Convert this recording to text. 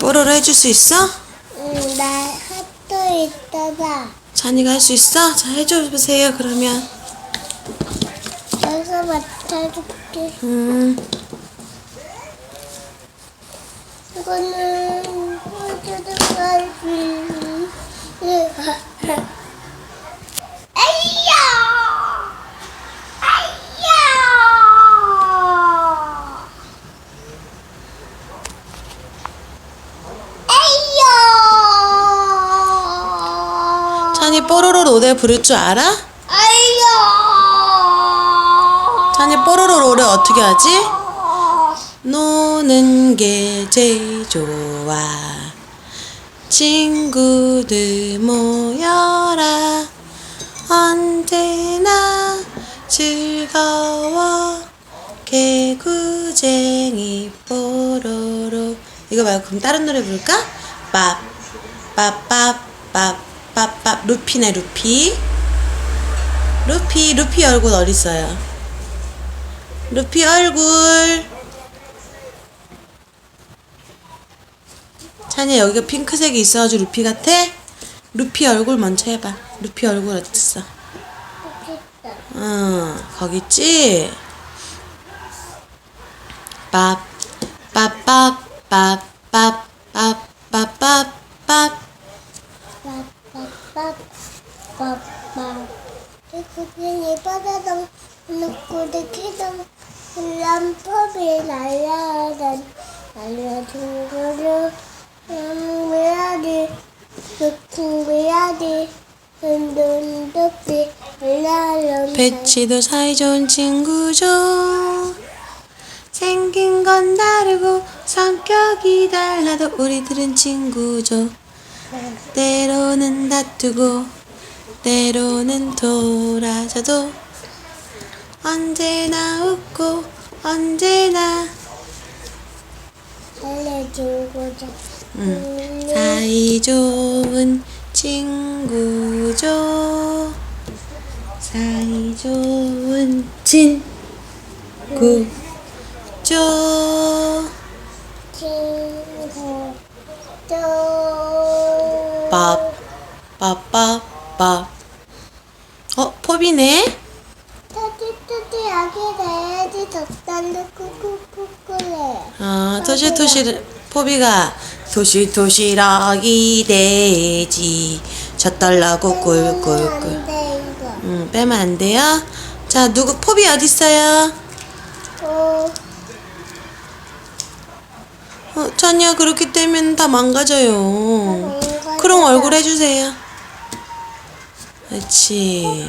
뽀로로 해줄 수 있어? 응, 나 하트 있잖아. 찬이가 할 수 있어? 자 해줘 보세요 그러면 여기서 맡아줄게. 음 이거는 해주는 거지. 아이야! 아이야! 아이야! 찬이 뽀로로 노래 부를 줄 알아? 아이야! 찬이 뽀로로 노래 어떻게 하지? 노는 게 제일 좋아 친구들 모여라 언제나 즐거워 개구쟁이 뽀로로 이거 말고 그럼 다른 노래 부를까? Pappapapappappap 루피네 루피 루피 루피 얼굴 어딨어요? 루피 얼굴 찬이 여기가 핑크색이 있어가지고 루피 같아? 루피 얼굴 먼저 해봐 루피 얼굴 어딨어? 응 거기 있지? 밥, 밥, 밥, 밥, 밥, 밥, 밥, 밥, 밥. 빠빠빠빠빠 그냥 예뻐서 놓고도 키도 lam법이 날려던 날려준 거를 느낌 왜야지 흔든듯이 날려 배치도 사이좋은 친구죠. 생긴 건 다르고 성격이 달라도 우리들은 친구죠. 때로는 다투고 때로는 돌아져도 언제나 웃고 언제나 알려준 거죠 음, 사이 좋은 친구죠. 사이 좋은 친구죠. 친구 또 밥, 밥, 밥, 밥. 어, 포비네? 터지터지 아기 돼야지 젖단도 쿠쿠쿠쿠래 아, 토시토시, 포비가 토시토시락이 돼지. 젖달라고 꿀꿀꿀. 이거 음, 빼면 안 돼요? 자, 누구, 포비 어딨어요? 어 어, 찬이야, 그렇게 떼면 다 망가져요. 푸른 얼굴 해주세요. 그렇지.